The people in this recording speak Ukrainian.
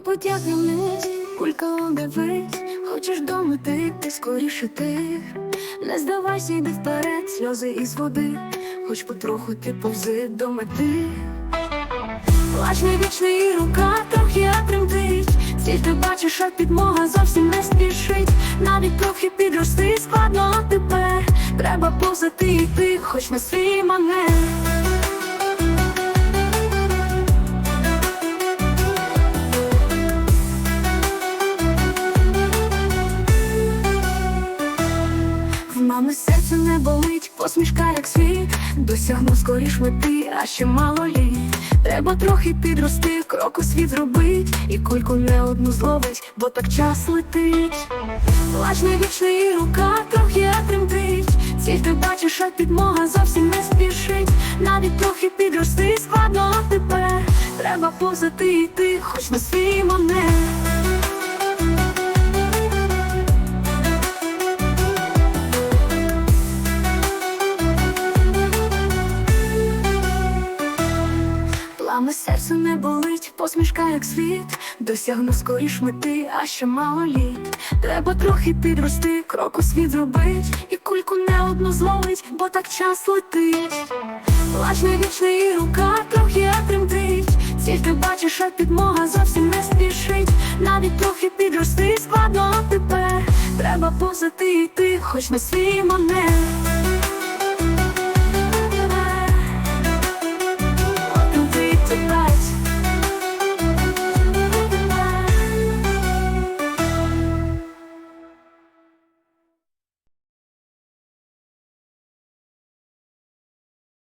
потяг вниз, кулька дивись, хочеш домити, ти скоріше ти. Не здавайся, йди вперед, сльози із води, хоч потроху ти повзи до мети. Плач вічний і рука трохи тремтить. Ціль ти бачиш, а підмога зовсім не спішить. Навіть трохи підрости складно тепер. Треба повзати йти, хоч на свій манер мами серце не болить, посмішка як світ Досягну скоріш мети, а ще мало літ Треба трохи підрости, крок у світ зробить. І кульку не одну зловить, бо так час летить. Плач вічний, рука трохи тремтить. Ціль ти бачиш, а підмога зовсім не спішить. Навіть трохи підрости складно а тепер. Треба повзати йти, хоч на свій манер Плами серце не болить, посмішка як світ. Досягну скоріш мети, а ще мало літ. Треба трохи підрости, крок у світ зробить. І кульку не одну зловить, бо так час летить. Плач не вічний, і рука трохи тремтить. Ціль ти бачиш, а підмога зовсім не спішить. Навіть трохи підрости складно тепер. Треба повзати йти, хоч на свій манер